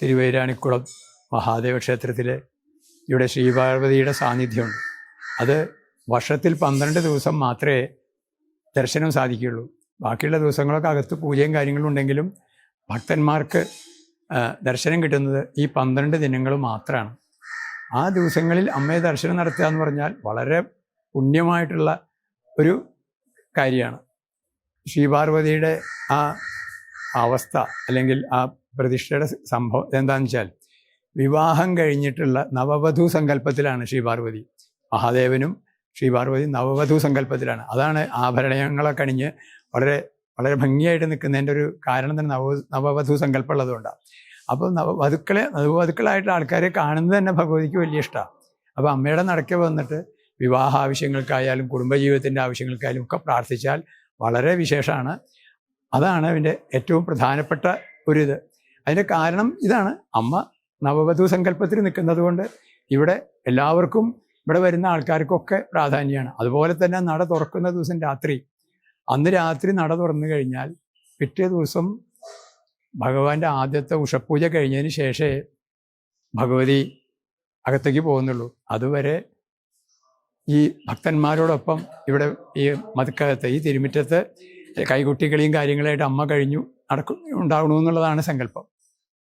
തിരുവൈരാണിക്കുളം മഹാദേവ ക്ഷേത്രത്തിൽ ഇവിടെ ശ്രീപാർവതിയുടെ സാന്നിധ്യമുണ്ട്. അത് വർഷത്തിൽ പന്ത്രണ്ട് ദിവസം മാത്രമേ ദർശനം സാധിക്കുകയുള്ളൂ. ബാക്കിയുള്ള ദിവസങ്ങളൊക്കെ അകത്ത് പൂജയും കാര്യങ്ങളും ഉണ്ടെങ്കിലും ഭക്തന്മാർക്ക് ദർശനം കിട്ടുന്നത് ഈ പന്ത്രണ്ട് ദിനങ്ങൾ മാത്രമാണ്. ആ ദിവസങ്ങളിൽ അമ്മയെ ദർശനം നടത്തുക എന്ന് പറഞ്ഞാൽ വളരെ പുണ്യമായിട്ടുള്ള ഒരു കാര്യമാണ്. ശ്രീപാർവതിയുടെ ആ അവസ്ഥ അല്ലെങ്കിൽ ആ പ്രതിഷ്ഠയുടെ സംഭവം എന്താണെന്ന് വെച്ചാൽ വിവാഹം കഴിഞ്ഞിട്ടുള്ള നവവധു സങ്കല്പത്തിലാണ് ശ്രീ പാർവതി. മഹാദേവനും ശ്രീ പാർവതി നവവധു സങ്കല്പത്തിലാണ്. അതാണ് ആഭരണങ്ങളൊക്കെ അണിഞ്ഞ് വളരെ വളരെ ഭംഗിയായിട്ട് നിൽക്കുന്നതിന്റെ ഒരു കാരണം തന്നെ നവ നവവധു സങ്കല്പം ഉള്ളതുകൊണ്ടാണ് അപ്പോൾ നവവധുക്കളെ നവവധുക്കളായിട്ട് ആൾക്കാരെ കാണുന്നത് തന്നെ ഭഗവതിക്ക് വലിയ ഇഷ്ടമാണ് അപ്പോൾ അമ്മയുടെ നടക്കെ വന്നിട്ട് വിവാഹ ആവശ്യങ്ങൾക്കായാലും കുടുംബജീവിതത്തിന്റെ ആവശ്യങ്ങൾക്കായാലും ഒക്കെ പ്രാർത്ഥിച്ചാൽ വളരെ വിശേഷമാണ്. അതാണ് അതിന്റെ ഏറ്റവും പ്രധാനപ്പെട്ട ഒരു ഇത്. അതിന്റെ കാരണം ഇതാണ്. അമ്മ നവവധു സങ്കല്പത്തിൽ നിൽക്കുന്നത് കൊണ്ട് ഇവിടെ എല്ലാവർക്കും ഇവിടെ വരുന്ന ആൾക്കാർക്കൊക്കെ പ്രാധാന്യമാണ്. അതുപോലെ തന്നെ നട തുറക്കുന്ന ദിവസം രാത്രി. അന്ന് രാത്രി നട തുറന്നു കഴിഞ്ഞാൽ പിറ്റേ ദിവസം ഭഗവാന്റെ ആദ്യത്തെ ഉഷപൂജ കഴിഞ്ഞതിന് ശേഷമേ ഭഗവതി അകത്തേക്ക് പോകുന്നുള്ളൂ. അതുവരെ ഈ ഭക്തന്മാരോടൊപ്പം ഇവിടെ ഈ മതിക്കകത്ത് ഈ തിരുമുറ്റത്ത് കൈകുട്ടികളെയും കാര്യങ്ങളായിട്ട് അമ്മ കഴിഞ്ഞു നടക്കും ഉണ്ടാകണമെന്നുള്ളതാണ് സങ്കല്പം.